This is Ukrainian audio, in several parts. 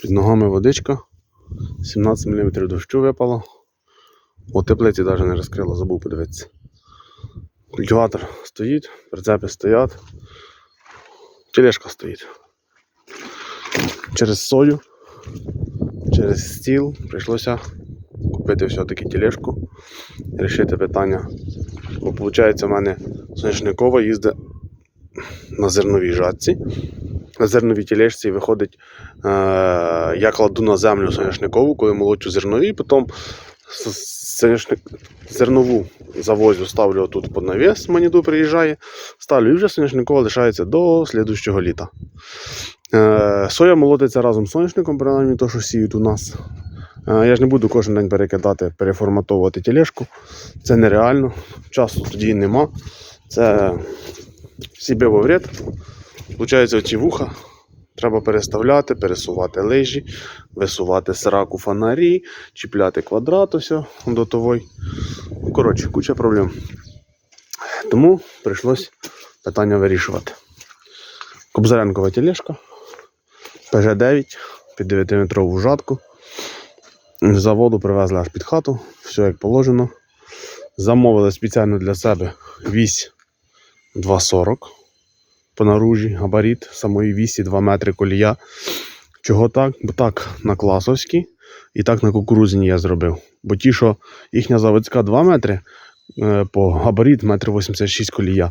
Під ногами водичка. 17 мм дощу випало. У теплиці навіть не розкрило, забув подивитися. Культиватор стоїть, прицепи стоять. Тележка стоїть. Через сою, через стіл прийшлося купити все-таки тележку, рішити питання. Бо виходить, у мене соняшникова їздить на зерновій жатці. На зерновій тележці виходить, е, я кладу на землю соняшникову, коли молочу зернові, потім соняшник, зернову завозю, ставлю тут під навіс, маніду приїжджає, ставлю і вже соняшникова лишається до слідущого літа. Е, соя молотиться разом з соняшником, принаймні то, що сіють у нас. Е, я ж не буду кожен день перекидати, переформатовувати тележку. Це нереально. Часу тоді нема. Це себе во вред. Получається, оці вуха треба переставляти, пересувати лижі, висувати сраку фонарі, чіпляти квадрат ось до того. Ну, Коротше, куча проблем. Тому прийшлось питання вирішувати. Кобзаренкова тележка, ПЖ-9 під 9-метрову жатку. З заводу привезли аж під хату, все як положено. Замовили спеціально для себе вісь 2,40 по наружі, габарит самої вісі 2 метри колія. Чого так? Бо так на класовській і так на кукурузні я зробив. Бо ті, що їхня заводська 2 метри е, по габарит 1,86 м колія.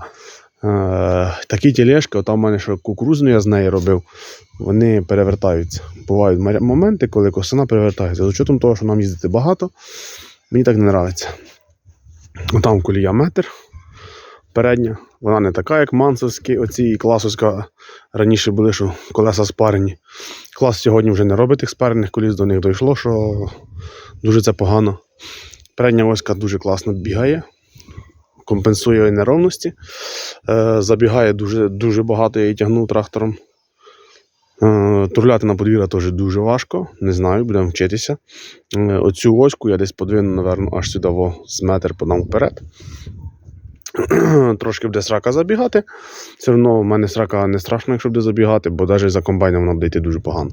Е, такі тележки, там в мене що кукурузну я з неї робив, вони перевертаються. Бувають моменти, коли косина перевертається. З учетом того, що нам їздити багато, мені так не подобається. Там колія метр передня. Вона не така, як мансовські, оці і класовська. Раніше були, що колеса спарені. Клас сьогодні вже не робить тих спарених коліс, до них дійшло, що дуже це погано. Передня оська дуже класно бігає, компенсує неровності. Е, забігає дуже, дуже багато, я її тягнув трактором. Е, турляти на подвір'я теж дуже важко, не знаю, будемо вчитися. Е, оцю оську я десь подвину, напевно, аж сюди з метр подам вперед. Трошки буде срака забігати. Все одно в мене срака не страшно, якщо буде забігати, бо навіть за комбайном вона буде дуже погано.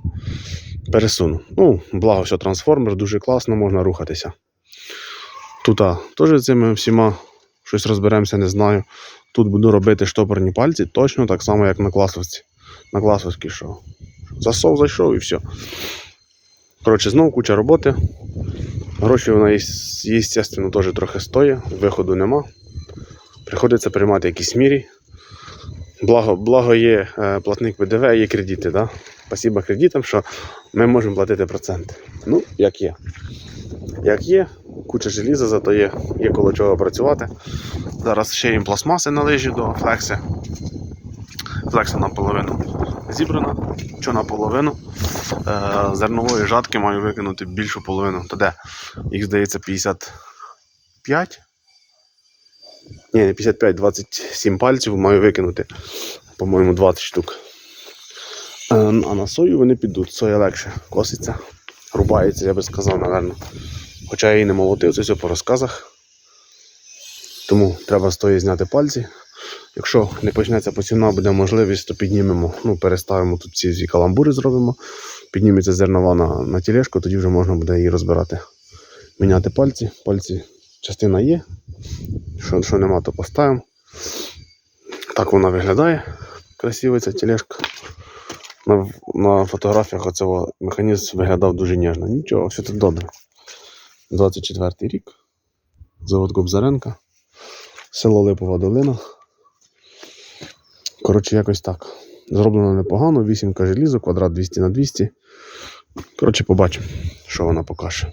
Пересуну. Ну, благо, що трансформер дуже класно, можна рухатися. Тут теж цими всіма щось розберемося, не знаю. Тут буду робити штопорні пальці, точно так само, як на класовці. На класовській що. Засов зайшов і все. Коротше, знову куча роботи. Гроші вона, звісно, теж трохи стоїть, виходу нема. Приходиться приймати якісь мірі. Благо, благо є е, платник ПДВ, є кредити. Да? Спасибо кредитам, що ми можемо платити проценти. Ну, як є. Як є, куча желіза, зато є, є коло чого працювати. Зараз ще їм пластмаси на лижі до флекси. Флекса наполовину зібрана, що наполовину. Е, зернової жатки маю викинути більшу половину. То де? Їх здається 55. Ні, не 55, 27 пальців маю викинути. По-моєму, 20 штук. Е, А на сою вони підуть. Соя легше коситься, рубається, я би сказав, напевно. Хоча я її не молотив, це все по розказах. Тому треба з тої зняти пальці. Якщо не почнеться посівна, буде можливість, то піднімемо, ну, переставимо тут ці всі каламбури зробимо. Підніметься зернова на, на тілешку, тоді вже можна буде її розбирати. Міняти пальці. Пальці частина є. Що, що нема, то поставимо. Так вона виглядає. Красиво ця тележка. На, на фотографіях оцього механізм виглядав дуже ніжно. Нічого, все тут добре. 24 рік. Завод Кобзаренка. Село Липова долина. Коротше, якось так. Зроблено непогано. 8 желізо, квадрат 200 на 200. Коротше, побачимо, що вона покаже.